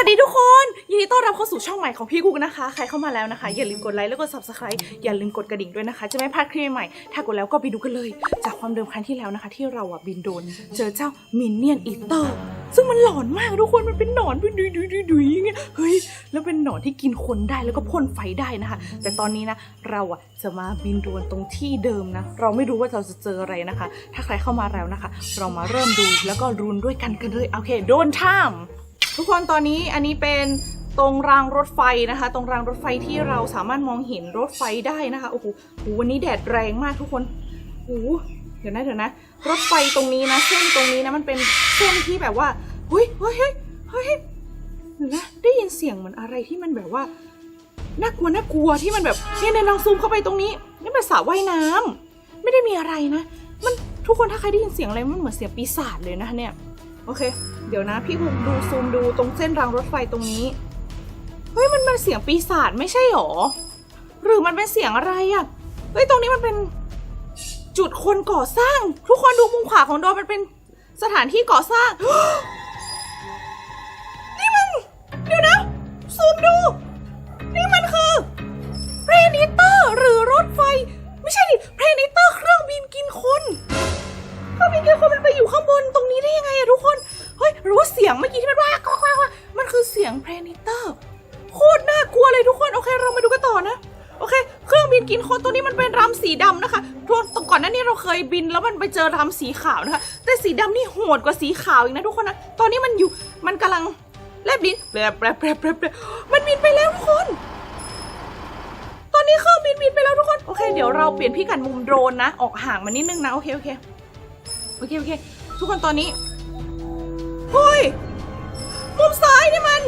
วัสดีทุกคน ยินดีต้อนรับเข้าสู่ช่องใหม่ของพี่กุ๊กนะคะ ใครเข้ามาแล้วนะคะ อย่าลืมกดไลค์แล้วก็ subscribe อย่าลืมกดกระดิ่งด้วยนะคะ จะไม่พลาดคลิปใหม่ ถ้ากดแล้วก็ไปดูกันเลย จากความเดิมครั้งที่แล้วนะคะ ที่เราอะบินโดน เจอเจ้ามินเนี่ยนอีเตอร์ซึ่งมันหลอนมากทุกคนมันเป็นหนอนดุยดุยดุยดุยอย่างเงี้ยเฮ้ยแล้วเป็นหนอนที่กินคนได้แล้วก็พ่นไฟได้นะคะ แต่ตอนนี้นะเราอะจะมาบินโดนตรงที่เดิมนะ เราไม่รู้ว่าเราจะเจออะไรนะคะ ถ้าใครเข้ามาแล้วนะคะ เรามาเริ่มดูแล้วก็รุนด้วยกันกันเลยโอเคโดนท่าม ทุกคนตอนนี้อันนี้เป็นตรงรางรถไฟนะคะ ตรงรางรถไฟที่เราสามารถมองเห็นรถไฟได้นะคะโอ้โหวันนี้แดดแรงมากทุกคนโอ้โหเดี๋ยวนะเดี๋ยวนะ รถไฟตรงนี้นะเส้นตรงนี้นะมันเป็นเส้นที่แบบว่าเฮ้ยเฮ้ยเฮ้ยเฮ้ยเดี๋ยวนะได้ยินเสียงเหมือนอะไรที่มันแบบว่าน่ากลัวน่ากลัวที่มันแบบเนี่ยเนี่ยลองซูมเข้าไปตรงนี้นี่เป็นสระว่ายน้ำไม่ได้มีอะไรนะ มันทุกคนถ้าใครได้ยินเสียงอะไรมันเหมือนเสียงปีศาจเลยนะเนี่ย โอเค เดี๋ยวนะ พี่บุกดูซูมดูตรงเส้นรางรถไฟตรงนี้ เฮ้ย มันเป็นเสียงปีศาจไม่ใช่หรอ หรือมันเป็นเสียงอะไรอะ่ะ เฮ้ย ตรงนี้มันเป็นจุดคนก่อสร้าง ทุกคนดูมุมขวาของโดมมันเป็นสถานที่ก่อสร้าง นี่มัน เดี๋ยวนะ ซูมดู ยงเพรนิเตอร์โคตรน่ากลัวเลยทุกคนโอเค เรามาดูกันต่อนะ โอเค เครื่องบินกินคนตัวนี้มันเป็นรำสีดำนะคะทุกคนก่อนหน้านี้เราเคยบินแล้วมันไปเจอรำสีขาวนะคะ แต่สีดำนี่โหดกว่าสีขาวอีกนะทุกคนนะตอนนี้มันอยู่มันกำลังแลบลิ้นแปรแปรแปรแปรแปรมันบินไปแล้วทุกคน ตอนนี้เครื่องบินบินไปแล้วทุกคนโอเค เดี๋ยวเราเปลี่ยนพิกัดมุมโดรนนะ ออกห่างมานิดนึงนะโอเคโอเคโอเคโอเค ทุกคนตอนนี้เฮ้ย มุมซ้ายนี่มัน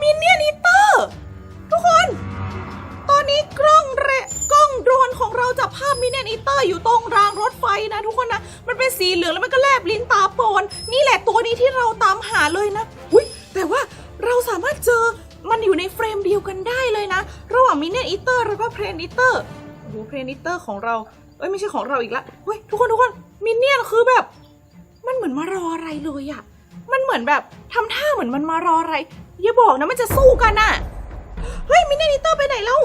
มินเนี่ยนอีเตอร์ ทุกคน ตอนนี้กล้องเรกล้องโดรนของเราจับภาพมินเนี่ยนอีเตอร์อยู่ตรงรางรถไฟนะทุกคนนะ มันเป็นสีเหลืองแล้วมันก็แลบลิ้นตาโปน นี่แหละตัวนี้ที่เราตามหาเลยนะอุ้ยแต่ว่าเราสามารถเจอมันอยู่ในเฟรมเดียวกันได้เลยนะ ระหว่างมินเนี่ยนอีเตอร์แล้วก็เพรนอีเตอร์โอ้โหเพรนิเตอร์ของเรา เอ้ยไม่ใช่ของเราอีกละเฮ้ยทุกคนทุกคนมินเนี่ยนคือแบบ มันเหมือนมารออะไรเลยอะ มันเหมือนแบบทำท่าเหมือนมันมารออะไร อย่าบอกนะมันจะสู้กันน่ะเฮ้ยมินเนี่ยนิเตอร์ไปไหนแล้ว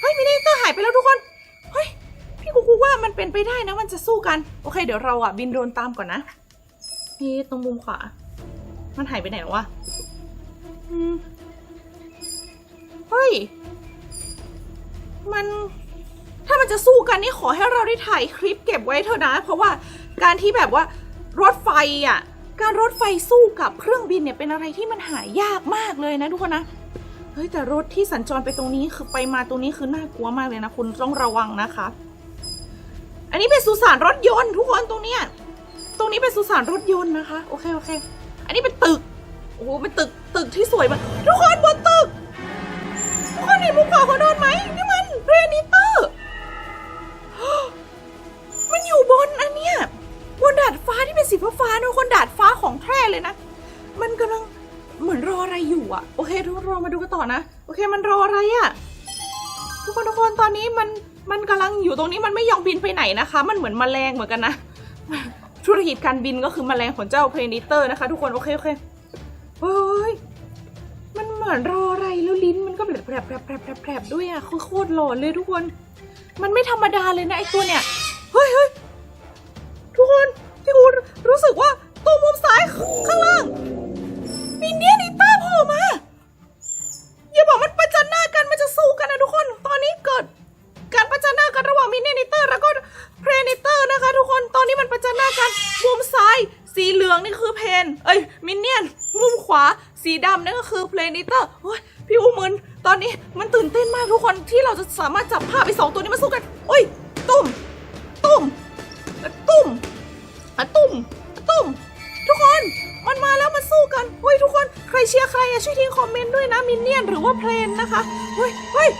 เฮ้ยมินเนี่ยนิเตอร์หายไปแล้วทุกคน เฮ้ยพี่กูกูว่ามันเป็นไปได้นะมันจะสู้กัน โอเค เดี๋ยวเราอะบินโดรนตามก่อนนะนี่ตรงมุมขวา มันหายไปไหนแล้ววะอืมเฮ้ย มัน ถ้ามันจะสู้กันนี่ขอให้เราได้ถ่ายคลิปเก็บไว้เถอะนะ เพราะว่าการที่แบบว่ารถไฟอะ การรถไฟสู้กับเครื่องบินเนี่ยเป็นอะไรที่มันหายากมากเลยนะทุกคนนะเฮ้ยแต่รถที่สัญจรไปตรงนี้คือไปมาตรงนี้คือน่ากลัวมากเลยนะคุณต้องระวังนะคะ อันนี้เป็นสุสานรถยนต์ทุกคนตรงเนี้ยตรงนี้เป็นสุสานรถยนต์นะคะโอเคโอเค อันนี้เป็นตึกโอ้โหเป็นตึกตึกที่สวยมากทุกคนบนตึกทุกคนเห็นมุมขวาของโดนไหมนี่มันเรนิเต อยู่อะโอเคทุกคนรอมาดูกันต่อนะ โอเคมันรออะไรอะทุกคนทุกคนตอนนี้มันมันกำลังอยู่ตรงนี้มันไม่ยอมบินไปไหนนะคะ มันเหมือนแมลงเหมือนกันนะธุรกิจการบินก็คือแมลงของเจ้าเพลนิเตอร์นะคะ ทุกคนโอเคโอเคเฮ้ยมันเหมือนรออะไรแล้วลิ้นมันก็แบบแผลบแผลบแผลบแผลบแผลด้วยอะคือโคตรหลอนเลยทุกคน มันไม่ธรรมดาเลยนะไอตัวเนี่ยเฮ้ยเฮ้ยทุกคนที่กูรู้สึกว่าตัวมุมซ้ายข้างล่างมีเนียนิต้า โผล่มา อย่าบอกมันประจันหน้ากันมันจะสู้กันนะทุกคน ตอนนี้เกิด การประจันหน้ากันระหว่างมินเนี่ยนิเตอร์ แล้วก็เพรนิเตอร์นะคะ ทุกคน ตอนนี้มันประจันหน้ากันมุมซ้าย สีเหลืองนี่คือเพน เอ้ย มินเนี่ยน มุมขวา สีดำนั่นก็คือเพลนิเตอร์ โอ้ยพี่อูมึนตอนนี้มันตื่นเต้นมากทุกคนที่เราจะสามารถจับภาพไปสองตัวนี้มาสู้กัน ช่วยทิ้งคอมเมนต์ด้วยนะมินเนี่ยนหรือว่าเพลนนะคะเฮ้ยเฮ้ย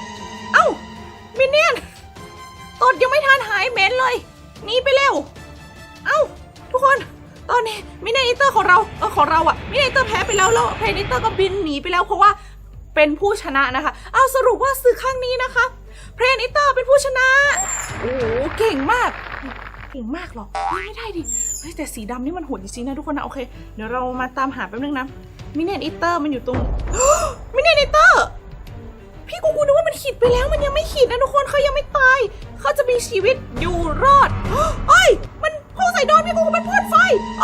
เอ้ามินเนี่ยนตดยังไม่ทันหายเหม็นเลยหนีไปเร็ว เอ้า ทุกคน ตอนนี้มินเนอเตอร์ของเราเออของเราอะมินเนอเตอร์แพ้ไปแล้วแล้วเพนเตอร์ก็บินหนีไปแล้วเพราะว่าเป็นผู้ชนะนะคะ เอาสรุปว่าสื่อครั้งนี้นะคะ เพลนเตอร์เป็นผู้ชนะ โอ้โหเก่งมากเก่งมากหรอไม่ได้ดิ เฮ้ยแต่สีดำนี่มันโหดจริงๆนะทุกคนนะโอเค เดี๋ยวเรามาตามหาแป๊บนึงนะ มินเนตอิเตอร์มันอยู่ตรงมินเนตอิเตอร์ พี่กูกูนึกว่ามันขีดไปแล้วมันยังไม่ขีดนะทุกคนเขายังไม่ตาย เขาจะมีชีวิตอยู่รอดเอ้ย มันพ่นใส่โดนพี่กูกูมันพ่นไฟเ